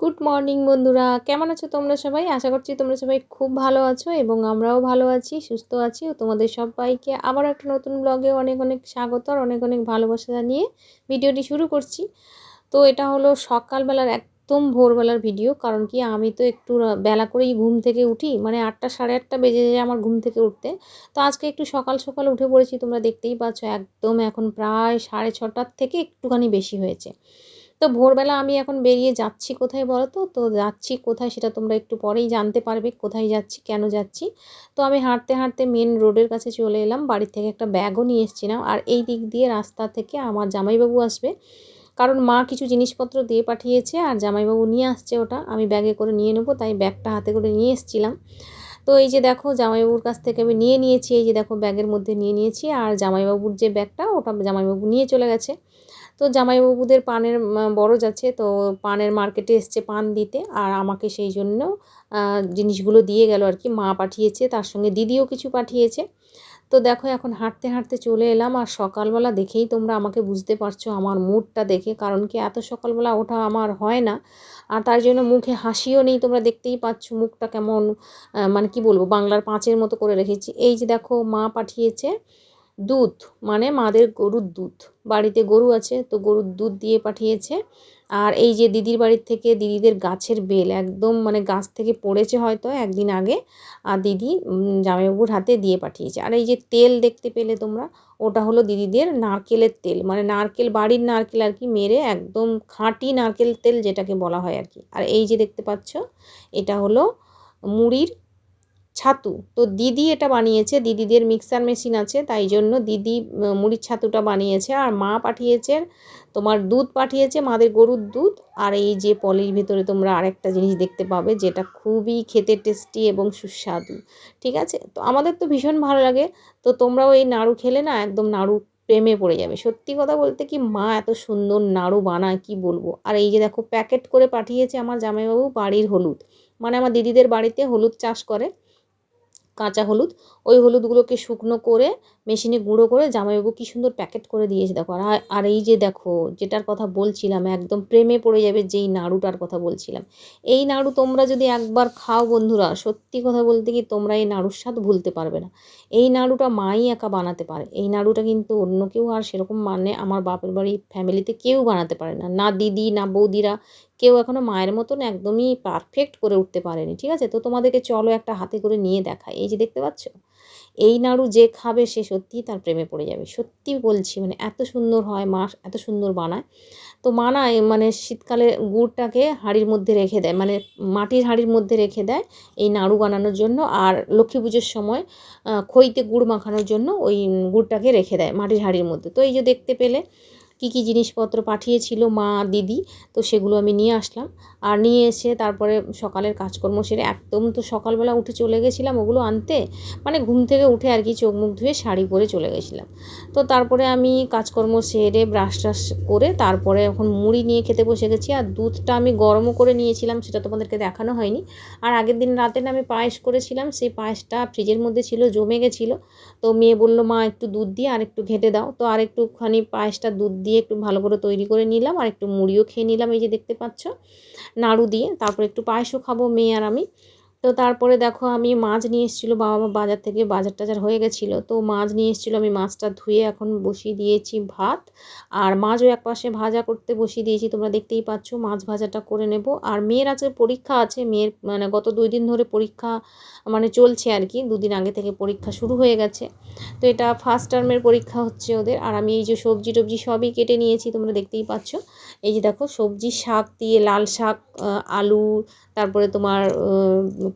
Good morning বন্ধুরা। কেমন আছো তোমরা সবাই? আশা করছি তোমরা সবাই খুব ভালো আছো এবং আমরাও ভালো আছি, সুস্থ আছি ও তোমাদের সবাইকে আবার একটা নতুন ব্লগে অনেক অনেক স্বাগত আর অনেক অনেক ভালোবাসা জানিয়ে ভিডিওটি শুরু করছি। তো এটা হলো সকালবেলার একদম ভোরবেলার ভিডিও, কারণ কি আমি তো একটু বেলা করেই ঘুম থেকে উঠি মানে আটটা, সাড়ে আটটা বেজে যায় আমার ঘুম থেকে উঠতে। তো আজকে একটু সকাল সকাল উঠে পড়েছি, তোমরা দেখতেই পাচ্ছ একদম এখন প্রায় সাড়ে ছটার থেকে একটুখানি বেশি হয়েছে। তো ভোরবেলা আমি এখন বেরিয়ে যাচ্ছি কোথায় বলো তো তো যাচ্ছি কোথায় সেটা তোমরা একটু পরেই জানতে পারবে কোথায় যাচ্ছি, কেন যাচ্ছি। তো আমি হাঁটতে হাঁটতে মেন রোডের কাছে চলে এলাম। বাড়ির থেকে একটা ব্যাগও নিয়ে এসেছিলাম। আর এই দিক দিয়ে রাস্তা থেকে আমার জামাইবাবু আসবে। কারণ মা কিছু জিনিসপত্র দিয়ে পাঠিয়েছে আর জামাইবাবু নিয়ে আসছে ওটা। আমি ব্যাগে করে নিয়ে নেব। তাই ব্যাগটা হাতে করে নিয়ে এসেছিলাম। তো এই যে দেখো, জামাইবাবুর কাছ থেকে আমি নিয়ে নিয়েছি। এই যে দেখো ব্যাগের মধ্যে নিয়ে নিয়েছি। আর জামাইবাবুর যে ব্যাগটা ওটা জামাইবাবু নিয়ে চলে গেছে। তো জামাইবাবুদের পানের বরজ আছে তো পানের মার্কেটে এসছে পান দিতে আর আমাকে সেই জন্য জিনিসগুলো দিয়ে গেল আর কি, মা পাঠিয়েছে, তার সঙ্গে দিদিও কিছু পাঠিয়েছে। তো দেখো এখন হাঁটতে হাঁটতে চলে এলাম আর সকালবেলা দেখেই তোমরা আমাকে বুঝতে পারছ আমার মুডটা দেখে, কারণ কি এত সকালবেলা ওঠা আমার হয় না। আর তার জন্য মুখে হাসিও নেই, তোমরা দেখতেই পাচ্ছ মুখটা কেমন মানে কি বলব, বাংলার পাঁচের মতো করে রেখেছি। এই যে দেখো মা পাঠিয়েছে দুধ মানে মাদের গরুর দুধ। বাড়িতে গরু আছে, তো গরুর দুধ দিয়ে পাঠিয়েছে। আর এই যে দিদির বাড়ির থেকে দিদিদের গাছের বেল, একদম মানে গাছ থেকে পড়েছে হয়তো একদিন আগে, আর দিদি জামাইবাবুর হাতে দিয়ে পাঠিয়েছে। আর এই যে তেল দেখতে পেলে তোমরা, ওটা হলো দিদিদের নারকেলের তেল। মানে নারকেল, বাড়ির নারকেল আর কি, মেরে একদম খাঁটি নারকেল তেল যেটাকে বলা হয় আর কি। আর এই যে দেখতে পাচ্ছ, এটা হলো মুড়ির ছাতু। তো দিদি এটা বানিয়েছে, দিদিদের মিক্সার মেশিন আছে, তাই জন্য দিদি মুড়ির ছাতুটা বানিয়েছে। আর মা পাঠিয়েছে তোমার দুধ পাঠিয়েছে, মাদের গরুর দুধ। আর এই যে পলির ভিতরে তোমরা আরেকটা জিনিস দেখতে পাবে, যেটা খুবই খেতে টেস্টি এবং সুস্বাদু। ঠিক আছে? তো আমাদের তো ভীষণ ভালো লাগে। তো তোমরাও এই নাড়ু খেলে না, একদম নাড়ু প্রেমে পড়ে যাবে। সত্যি কথা বলতে কি মা এত সুন্দর নাড়ু বানায়, কি বলব? আর এই যে দেখো প্যাকেট করে পাঠিয়েছে আমার জামাইবাবু বাড়ির হলুদ। মানে আমার দিদিদের বাড়িতে হলুদ চাষ করে। কাঁচা হলুদ ওই হলুদগুলোকে শুকনো করে মেশিনে গুঁড়ো করে জামাইবাবু কী সুন্দর প্যাকেট করে দিয়েছে, দেখো। আর আর এই যে দেখো, যেটার কথা বলছিলাম, একদম প্রেমে পড়ে যাবে যেই নাড়ুটার কথা বলছিলাম। এই নাড়ু তোমরা যদি একবার খাও বন্ধুরা, সত্যি কথা বলতে কি তোমরা এই নাড়ুর স্বাদ ভুলতে পারবে না। এই নাড়ুটা মাই একা বানাতে পারে। এই নাড়ুটা কিন্তু অন্য কেউ আর সেরকম মানে আমার বাপের বাড়ি ফ্যামিলিতে কেউ বানাতে পারে না। না দিদি, না বৌদিরা, কেউ এখনও মায়ের মতন একদমই পারফেক্ট করে উঠতে পারেনি, ঠিক আছে? তো তোমাদেরকে চলো একটা হাতে করে নিয়ে দেখায় এই যে দেখতে পাচ্ছ? এই নাড়ু যে খাবে সে সত্যিই তার প্রেমে পড়ে যাবে। সত্যি বলছি মানে এত সুন্দর হয় মা, এত সুন্দর বানায়। তো মানায় মানে শীতকালে গুড়টাকে হাঁড়ির মধ্যে রেখে দেয় মানে মাটির হাঁড়ির মধ্যে রেখে দেয় এই নাড়ু বানানোর জন্য। আর লক্ষ্মী পুজোর সময় খইতে গুড় মাখানোর জন্য ওই গুড়টাকে রেখে দেয় মাটির হাঁড়ির মধ্যে। তো এই যে দেখতে পেলে কী কী জিনিসপত্র পাঠিয়েছিল মা দিদি, তো সেগুলো আমি নিয়ে আসলাম। আর নিয়ে এসে তারপরে সকালের কাজকর্ম সেরে একদম তো সকালবেলা উঠে চলে গেছিলাম ওগুলো আনতে মানে ঘুম থেকে উঠে আর কি চোখ মুখ ধুয়ে শাড়ি পরে চলে গেছিলাম। তো তারপরে আমি কাজকর্ম সেরে ব্রাশ ট্রাশ করে তারপরে এখন মুড়ি নিয়ে খেতে বসে গেছি আর দুধটা আমি গরমও করে নিয়েছিলাম, সেটা তোমাদেরকে দেখানো হয়নি। আর আগের দিন রাতে না আমি পায়েস করেছিলাম, সেই পায়েসটা ফ্রিজের মধ্যে ছিল, জমে গেছিল। তো মেয়ে বলল, মা, একটু দুধ দিয়ে আর একটু ঘেটে দাও। তো আর একটুখানি পায়েসটা দুধ দিয়ে একটু ভালো করে তৈরি করে নিলাম আর একটু মুড়িও খেয়ে নিলাম, এই যে দেখতে পাচ্ছ। নাড়ু দিয়ে তারপর একটু পায়েসও খাব, মেয়ে আর আমি। তো তারপরে দেখো আমি মাছ নিয়ে এসেছিল, বাবা মা বাজার থেকে বাজার টাজার হয়ে গেছিল। তো মাছ নিয়ে এসেছিল, আমি মাছটা ধুয়ে এখন বসিয়ে দিয়েছি ভাত। আর মাছও এক পাশে ভাজা করতে বসিয়ে দিয়েছি, তোমরা দেখতেই পাচ্ছ মাছ ভাজাটা করে নেব। আর মেয়ের আছে পরীক্ষা আছে, মেয়ের মানে গত দুই দিন ধরে পরীক্ষা মানে চলছে আর কি, দুদিন আগে থেকে পরীক্ষা শুরু হয়ে গেছে। তো এটা ফার্স্ট টার্মের পরীক্ষা হচ্ছে ওদের। আর আমি এই যে সবজি টবজি সবই কেটে নিয়েছি, তোমরা দেখতেই পাচ্ছ। এই যে দেখো সবজি শাক দিয়ে লাল শাক আলু, তারপরে তোমার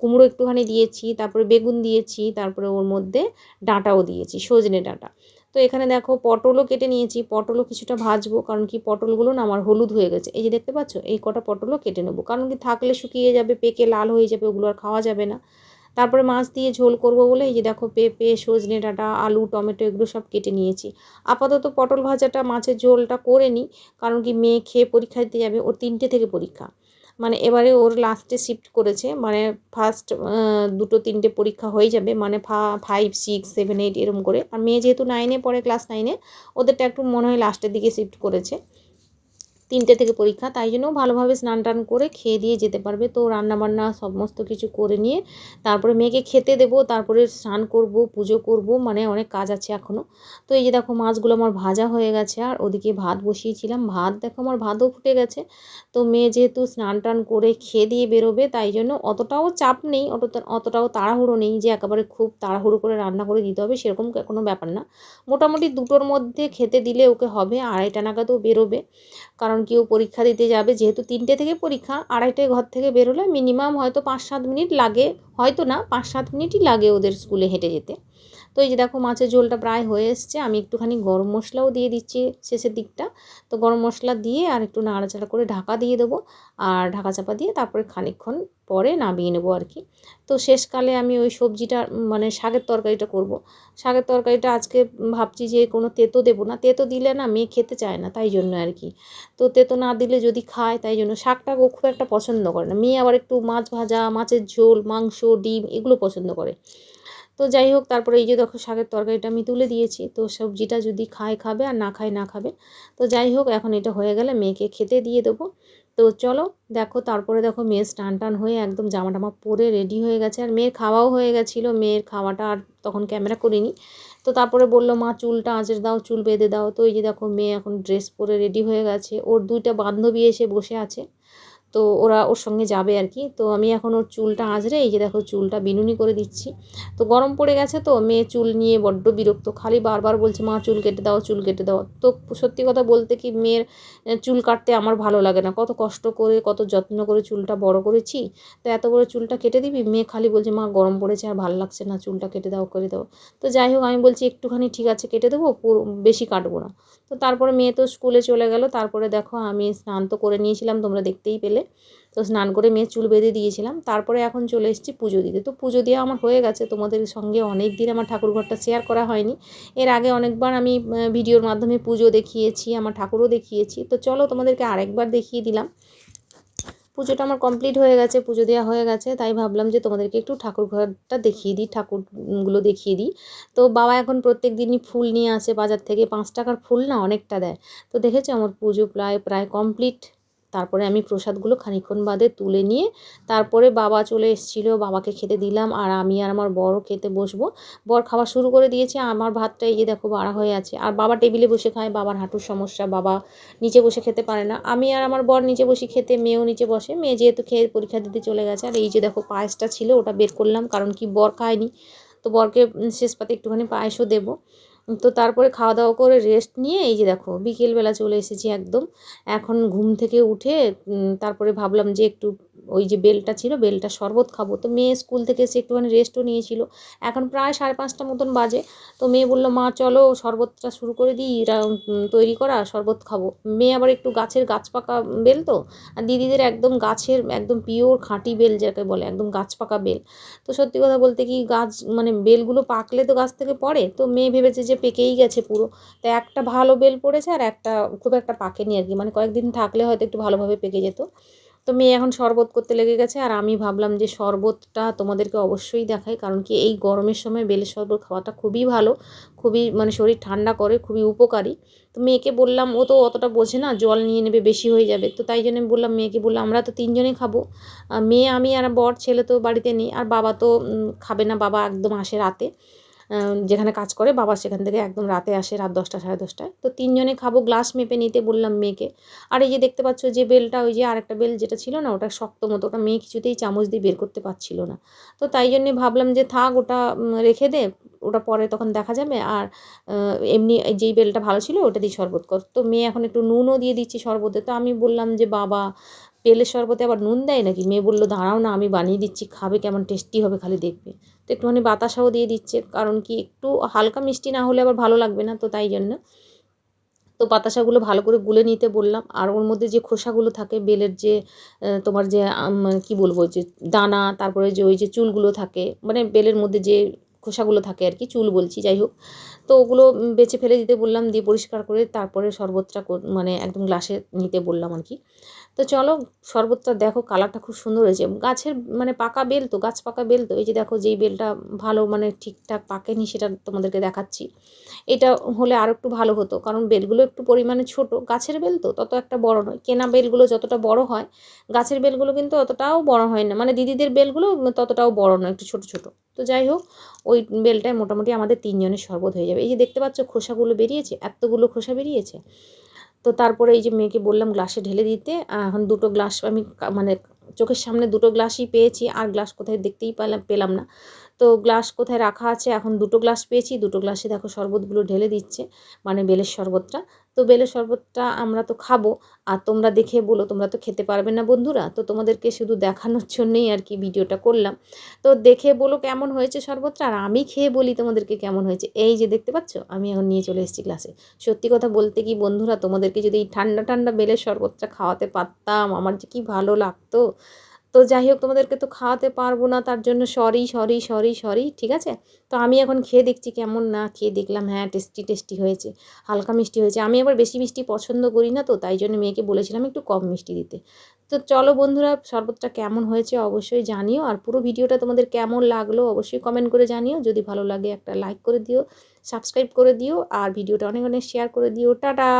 কুমড়ো একটুখানি দিয়েছি, তারপরে বেগুন দিয়েছি, তারপরে ওর মধ্যে ডাঁটাও দিয়েছি, সজনে ডাঁটা। তো এখানে দেখো পটলও কেটে নিয়েছি, পটলও কিছুটা ভাজবো, কারণ কি পটলগুলো না আমার হলুদ হয়ে গেছে। এই যে দেখতে পাচ্ছ, এই কটা পটলও কেটে নেব, কারণ কি থাকলে শুকিয়ে যাবে, পেকে লাল হয়ে যাবে, ওগুলো আর খাওয়া যাবে না। তারপরে মাছ দিয়ে ঝোল করব বলে এই যে দেখো পেঁপে, সজনে ডাঁটা, আলু, টমেটো এগুলো সব কেটে নিয়েছি। আপাতত পটল ভাজাটা মাছের ঝোলটা করে নিই, কারণ কি মেয়ে খেয়ে পরীক্ষা দিতে যাবে, ওর তিনটে থেকে পরীক্ষা। মানে এবারে ওর লাস্টে শিফট করেছে মানে ফার্স্ট দুটো তিনটে পরীক্ষা হয়ে যাবে মানে ফাইভ সিক্স সেভেন এইট এরম করে। আর মেয়ে যেহেতু নাইনে পড়ে ক্লাস নাইনে ওদেরটা একটু মনে হয় লাস্টের দিকে শিফট করেছে। তিনটে থেকে পরীক্ষা, তাই জন্য ভালোভাবে স্নান টান করে খেয়ে দিয়ে যেতে পারবে। তো রান্নাবান্না সমস্ত কিছু করে নিয়ে তারপরে মেয়েকে খেতে দেবো, তারপরে স্নান করব, পুজো করব মানে অনেক কাজ আছে এখনও তো এই যে দেখো মাছগুলো আমার ভাজা হয়ে গেছে, আর ওদিকে ভাত বসিয়েছিলাম। ভাত দেখো আমার ভাতও ফুটে গেছে। তো মেয়ে যেহেতু স্নান টান করে খেয়ে দিয়ে বেরোবে, তাই জন্য অতটাও চাপ নেই, অতটা, অতটাও তাড়াহুড়ো নেই যে একেবারে খুব তাড়াহুড়ো করে রান্না করে দিতে হবে, সেরকম কোনো ব্যাপার না। মোটামুটি দুটোর মধ্যে খেতে দিলে ওকে হবে, আড়াইটা নাগাদও বেরোবে। কারণ কেউ পরীক্ষা দিতে যাবে। যেহেতু তিনটে থেকে পরীক্ষা, আড়াইটায় ঘর থেকে বেরোলে মিনিমাম হয়তো পাঁচ সাত মিনিট লাগে। হয়তো না, পাঁচ সাত মিনিটই লাগে ওদের স্কুলে হেঁটে যেতে। তো এই যে দেখো মাছের ঝোলটা প্রায় হয়ে এসছে, আমি একটুখানি গরম মশলাও দিয়ে দিচ্ছি শেষের দিকটা। তো গরম মশলা দিয়ে আর একটু নাড়াচাড়া করে ঢাকা দিয়ে দেবো আর ঢাকা চাপা দিয়ে তারপরে খানিকক্ষণ পরে নামিয়ে নেব আর কি। তো শেষকালে আমি ওই সবজিটা মানে শাকের তরকারিটা করব। শাকের তরকারিটা আজকে ভাবছি যে কোনো তেতো দেবো না, তেতো দিলে না মেয়ে খেতে চায় না তাই জন্য আর কি। তো তেতো না দিলে যদি খায় তাই জন্য শাকটা ও খুব একটা পছন্দ করে না। মেয়ে আবার একটু মাছ ভাজা, মাছের ঝোল, মাংস, ডিম এগুলো পছন্দ করে। তো যাই হোক তারপরে এই যে দেখো শাকের তরকারিটা আমি তুলে দিয়েছি। তো সবজিটা যদি খায় খাবে আর না খায় না খাবে, তো যাই হোক এখন এটা হয়ে গেলে মেয়েকে খেতে দিয়ে দেবো। তো চলো, দেখো তারপরে দেখো মেয়ের স্নান টান হয়ে একদম জামা টামা পরে রেডি হয়ে গেছে। আর মেয়ের খাওয়াও হয়ে গেছিল, মেয়ের খাওয়াটা আর তখন ক্যামেরা করিনি। তো তারপরে বলল, মা, চুলটা আঁচড়ে দাও, চুল বেঁধে দাও। তো এই যে দেখো মেয়ে এখন ড্রেস পরে রেডি হয়ে গেছে। ওর দুইটা বান্ধবী এসে বসে আছে। তো ওরা ওর সঙ্গে যাবে আর কি। তো আমি এখন ওর চুলটা আঁচড়ে এই যে দেখো চুলটা বিনুনি করে দিচ্ছি। তো গরম পড়ে গেছে তো মেয়ে চুল নিয়ে বড্ড বিরক্ত, খালি বারবার বলছে, মা, চুল কেটে দাও, চুল কেটে দাও। তো সত্যি কথা বলতে কি মেয়ের চুল কাটতে আমার ভালো লাগে না। কত কষ্ট করে, কত যত্ন করে চুলটা বড় করেছি। তো এত বড় চুলটা কেটে দিবি? মেয়ে খালি বলছে, মা, গরম পড়েছে, আর ভালো লাগছে না, চুলটা কেটে দাও, করে দাও। তো যাই হোক, আমি বলছি, একটুখানি ঠিক আছে, কেটে দেবো বেশি কাটবো না। তো তারপরে মেয়ে তো স্কুলে চলে গেল। তারপরে দেখো, আমি স্নান তো করে নিয়েছিলাম, তোমরা দেখতেই পেলে। তো স্নান করে মেয়ে চুল বেঁধে দিয়েছিলাম। তারপরে এখন চলে এসেছি পুজো দিতে। তো পুজো দিয়ে আমার হয়ে গেছে। তোমাদের সঙ্গে অনেক দিন আমার ঠাকুরঘরটা শেয়ার করা হয়নি। এর আগে অনেকবার আমি ভিডিওর মাধ্যমে পুজো দেখিয়েছি, আমার ঠাকুরও দেখিয়েছি। তো চলো তোমাদেরকে আরেকবার দেখিয়ে দিলাম। পুজোটা আমার কমপ্লিট হয়ে গেছে, পুজো দেওয়া হয়ে গেছে। তাই ভাবলাম যে তোমাদেরকে একটু ঠাকুর ঘরটা দেখিয়ে দিই, ঠাকুরগুলো দেখিয়ে দিই। তো বাবা এখন প্রত্যেক দিনই ফুল নিয়ে আসে, বাজার থেকে পাঁচ টাকার ফুল না অনেকটা দেয়। তো দেখেছ আমার পুজো প্রায় প্রায় কমপ্লিট তারপরে আমি প্রসাদগুলো খানিক্ষণ বাদে তুলে নিয়ে তারপরে বাবা চলে এসেছিল, বাবাকে খেতে দিলাম আর আমি আর আমার বড় খেতে বসবো। বর খাওয়া শুরু করে দিয়েছে, আমার ভাতটা এই যে দেখো বাড়া হয়ে আছে। আর বাবা টেবিলে বসে খায়, বাবার হাঁটুর সমস্যা, বাবা নিচে বসে খেতে পারে না। আমি আর আমার বর নিচে বসে খেতে, মেয়েও নিচে বসে, মেয়ে যেহেতু খেয়ে পরীক্ষা দিতে চলে গেছে আর এই যে দেখো পায়েসটা ছিল, ওটা বের করলাম কারণ কি বর খায়নি। তো বরকে শেষ পাতে একটুখানি পায়েসও দেবো। তো তারপরে খাওয়া দাওয়া করে রেস্ট নিয়ে এই যে দেখো, বিকেলবেলা চলে এসেছি একদম। এখন ঘুম থেকে উঠে তারপরে ভাবলাম যে একটু ওই যে বেলটা ছিল, বেলটা শরবত খাব। তো মেয়ে স্কুল থেকে এসে একটুখানি রেস্টও নিয়েছিল। এখন প্রায় সাড়ে পাঁচটা মতন বাজে। তো মেয়ে বলল, মা, চলো শরবতটা শুরু করে দিই তৈরি করা, শরবত খাব। মেয়ে আবার একটু গাছের গাছ পাকা বেল তো? আর দিদিদের একদম গাছের, একদম পিওর খাঁটি বেল যাকে বলে, একদম গাছ পাকা বেল। তো সত্যি কথা বলতে কি, গাছ মানে বেলগুলো পাকলে তো গাছ থেকে পড়ে। তো মেয়ে ভেবেছে যে পেকেই গেছে পুরো। তো একটা ভালো বেল পড়েছে আর একটা, খুব একটা পাকেনি আর কি। মানে কয়েকদিন থাকলে হয়তো একটু ভালোভাবে পেকে যেত। তো মেয়ে এখন শরবত করতে লেগে গেছে, আর আমি ভাবলাম যে শরবতটা তোমাদেরকে অবশ্যই দেখাই, কারণ কি এই গরমের সময় বেলের শরবত খাওয়াটা খুবই ভালো, খুবই মানে শরীর ঠান্ডা করে, খুবই উপকারী। তো মেয়েকে বললাম, ও তো অতটা বোঝে না, জল নিয়ে নেবে, বেশি হয়ে যাবে। তো তাই জন্য বললাম, মেয়েকে বললাম, আমরা তো তিনজনেই খাব মেয়ে, আমি আর বর, ছেলে তো বাড়িতে নেই, আর বাবা তো খাবে না, বাবা একদম আসে রাতে। যেখানে কাজ করে, বাবা সেখান থেকে একদম রাতে আসে রাত দশটা, সাড়ে দশটায়। তো তিনজনে খাব, গ্লাস মেপে নিতে বললাম মেয়েকে। আর এই যে দেখতে পাচ্ছ, যে বেলটা, ওই যে আরেকটা বেল যেটা ছিল না, ওটা শক্ত মতো, ওটা মেয়ে কিছুতেই চামচ দিয়ে বের করতে পারছিল না। তো তাই জন্যে ভাবলাম যে থাক, ওটা রেখে দে, ওটা পরে তখন দেখা যাবে। আর এমনি যেই বেলটা ভালো ছিল, ওটা দিয়ে শরবত কর। তো মেয়ে এখন একটু নুনও দিয়ে দিচ্ছি শরবতে। তো আমি বললাম যে, বাবা বেলের শরবতে আবার নুন দেয় নাকি? মেয়ে বলল, দাঁড়াও না, আমি বানিয়ে দিচ্ছি, খাবে কেমন টেস্টি হবে খালি দেখবে। তো একটুখানি বাতাসাও দিয়ে দিচ্ছে, কারণ কি একটু হালকা মিষ্টি না হলে আবার ভালো লাগবে না, তো তাই জন্য। তো বাতাসাগুলো ভালো করে গুলে নিতে বললাম, আর ওর মধ্যে যে খোসাগুলো থাকে, বেলের যে তোমার যে কি বলব, যে দানা, তারপরে যে ওই যে চুলগুলো থাকে মানে বেলের মধ্যে যে খোসাগুলো থাকে আর কি, চুল বলছি, যাই হোক। তো ওগুলো বেছে ফেলে দিতে বললাম, দিয়ে পরিষ্কার করে তারপরে শরবতটা মানে একদম গ্লাসে নিতে বললাম আর কি। তো চলো শরবতটা দেখো, কালারটা খুব সুন্দর হয়েছে। গাছের মানে পাকা বেল তো, গাছ পাকা বেল তো, এই যে দেখো যেই বেলটা ভালো মানে ঠিকঠাক পাকেনি সেটা তোমাদেরকে দেখাচ্ছি। এটা হলে আরও একটু ভালো হতো, কারণ বেলগুলো একটু পরিমাণে ছোট। গাছের বেল তো, তত একটা বড় নয়। কেনা বেলগুলো যতটা বড় হয়, গাছের বেলগুলো কিন্তু অতটাও বড় হয় না। মানে দিদিদের বেলগুলো ততটাও বড় নয়, একটু ছোট ছোট। তো যাই হোক, ওই বেলটায় মোটামুটি আমাদের তিনজনের শরবত হয়ে যাবে। এই যে দেখতে পাচ্ছ খোসাগুলো বেরিয়েছে, এতগুলো খোসা বেরিয়েছে। তো তারপরে এই যে মেয়েকে বললাম গ্লাসে ঢেলে দিতে, এখন দুটো গ্লাস আমি মানে চোখের সামনে দুটো গ্লাসই পেয়েছি, আর গ্লাস কোথায় দেখতেই পেলাম পেলাম না। তো গ্লাস কোথায় রাখা আছে? এখন দুটো গ্লাস পেয়েছি। দুটো গ্লাসে দেখো শরবতগুলো ঢেলে দিচ্ছে মানে বেলের শরবতটা। তো বেলের শরবতটা আমরা তো খাব। আর তোমরা দেখে বলো, তোমরা তো খেতে পারবে না বন্ধুরা। তো তোমাদেরকে শুধু দেখানোর জন্যেই আর কি ভিডিওটা করলাম। তো দেখে বলো কেমন হয়েছে শরবতটা? আর আমি খেয়ে বলি তোমাদেরকে কেমন হয়েছে। এই যে দেখতে পাচ্ছ, আমি এখন নিয়ে চলে এসেছি গ্লাসে। সত্যি কথা বলতে কি বন্ধুরা, তোমাদেরকে যদি এই ঠান্ডা ঠান্ডা বেলের শরবতটা খাওয়াতে পারতাম, আমার যে কি ভালো লাগতো। তো যাই হোক, তোমাদেরকে তো খাওয়াতে পারব না, তার জন্য সরি সরি সরি সরি ঠিক আছে? তো আমি এখন খেয়ে দেখছি কেমন না খেয়ে দেখলাম হ্যাঁ টেস্টি টেস্টি হয়েছে, হালকা মিষ্টি হয়েছে। আমি আবার বেশি মিষ্টি পছন্দ করি না তো, তাই জন্য মেয়েকে বলেছিলাম একটু কম মিষ্টি দিতে। তো চলো বন্ধুরা, শরবতটা কেমন হয়েছে অবশ্যই জানিও, আর পুরো ভিডিওটা তোমাদের কেমন লাগল অবশ্যই কমেন্ট করে জানিও। যদি ভালো লাগে, একটা লাইক করে দিও সাবস্ক্রাইব করে দিও, আর ভিডিওটা অনেক অনেক শেয়ার করে দিও। টাটা!